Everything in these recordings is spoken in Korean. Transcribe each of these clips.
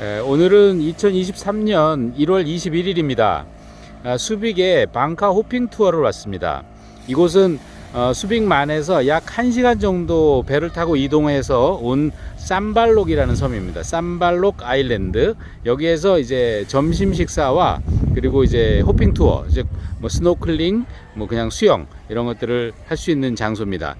에, 오늘은 2023년 1월 21일입니다. 아, 수빅에 방카 호핑 투어를 왔습니다. 이곳은 어, 수빅만에서 약 1시간 정도 배를 타고 이동해서 온 쌈발록이라는 섬입니다. 쌈발록 아일랜드. 여기에서 이제 점심 식사와 그리고 이제 호핑 투어, 즉 뭐 스노클링, 뭐 그냥 수영 이런 것들을 할 수 있는 장소입니다.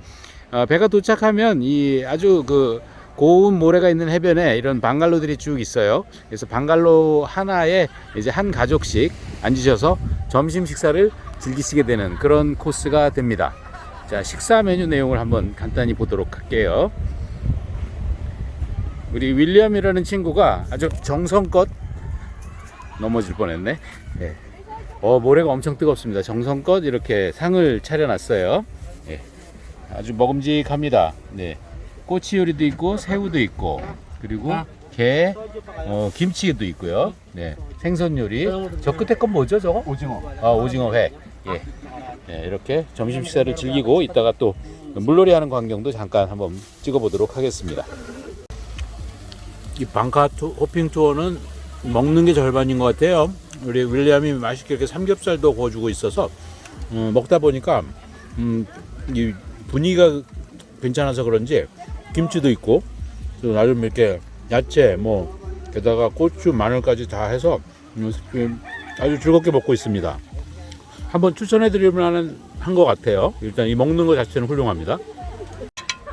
어, 배가 도착하면 이 아주 그 고운 모래가 있는 해변에 이런 방갈로들이 쭉 있어요. 그래서 방갈로 하나에 이제 한 가족씩 앉으셔서 점심 식사를 즐기시게 되는 그런 코스가 됩니다. 자, 식사 메뉴 내용을 한번 간단히 보도록 할게요. 우리 윌리엄이라는 친구가 아주 정성껏 넘어질 뻔했네. 예. 어, 모래가 엄청 뜨겁습니다. 정성껏 이렇게 상을 차려놨어요. 예. 아주 먹음직합니다. 네. 꼬치 요리도 있고 새우도 있고 그리고 게, 어, 김치도 있고요. 네. 생선 요리. 저 끝에 건 뭐죠, 저거? 오징어. 아, 오징어 회. 예. 예, 이렇게 점심 식사를 즐기고 이따가 또 물놀이 하는 광경도 잠깐 한번 찍어 보도록 하겠습니다. 이 방카 투, 호핑 투어는 먹는 게 절반인 것 같아요. 우리 윌리엄이 맛있게 이렇게 삼겹살도 구워주고 있어서 음, 먹다 보니까 음, 이 분위기가 괜찮아서 그런지 김치도 있고 또 나름 이렇게 야채 뭐 게다가 고추 마늘까지 다 해서 음, 아주 즐겁게 먹고 있습니다. 한번 추천해 드릴 만한 한 것 같아요. 일단 이 먹는 것 자체는 훌륭합니다.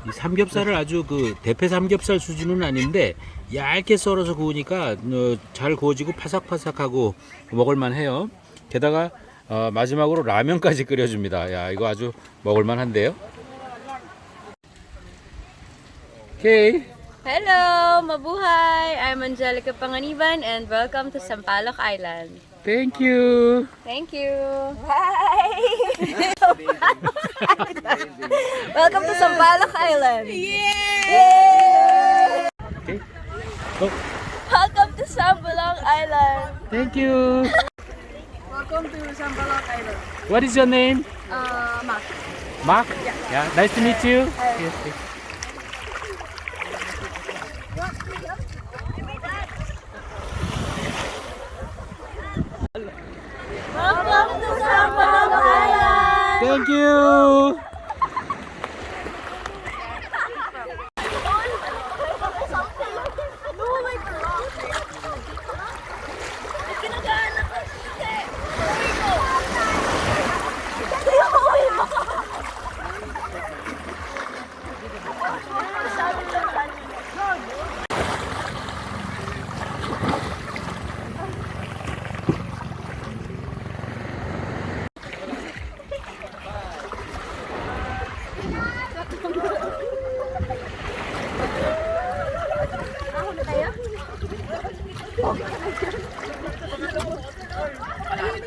이 삼겹살을 아주 그 대패 삼겹살 수준은 아닌데 얇게 썰어서 구우니까 어, 잘 구워지고 파삭파삭하고 먹을만 해요. 게다가 어, 마지막으로 라면까지 끓여줍니다. 야 이거 아주 먹을만 한데요. Okay. Hello! Mabuhay! I'm Angelica Panganiban and welcome to Sampaloc Island. Thank you! Thank you! Bye! welcome to Sampaloc Island! Yay! Okay. Go. Welcome to Sampaloc Island! Thank you! welcome to Sampaloc Island. What is your name? Uh, Mark. Mark? Yeah. yeah. Nice to meet you. Uh, yes, yes. Thank you.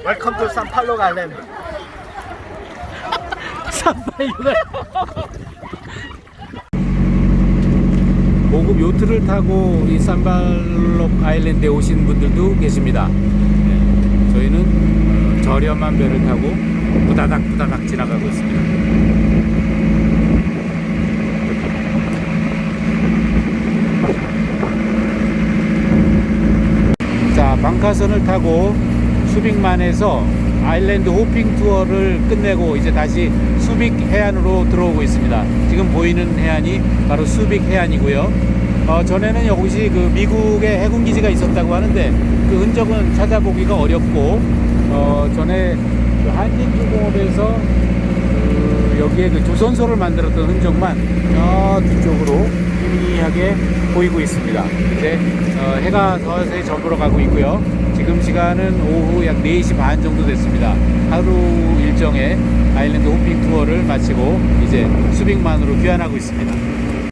웰컴 투 산팔로 갈렌. 고급 요트를 타고 이 산발록 아일랜드에 오신 분들도 계십니다. 네, 저희는 어, 저렴한 배를 타고 부다닥 부다닥 지나가고 있습니다. 자, 방카선을 타고 수빅만에서 아일랜드 호핑 투어를 끝내고 이제 다시 수빅 해안으로 들어오고 있습니다. 지금 보이는 해안이 바로 수빅 해안이고요. 어, 전에는 여기시 그 미국의 해군 기지가 있었다고 하는데 그 흔적은 찾아보기가 어렵고 어, 전에 그 한진중공업에서 그 여기에 그 조선소를 만들었던 흔적만 저 뒤쪽으로 희미하게 보이고 있습니다. 이제 어, 해가 서서히 저물어 가고 있고요. 지금 시간은 오후 약 4시 반 정도 됐습니다. 하루 일정의 아일랜드 호핑 투어를 마치고 이제 수빅만으로 귀환하고 있습니다.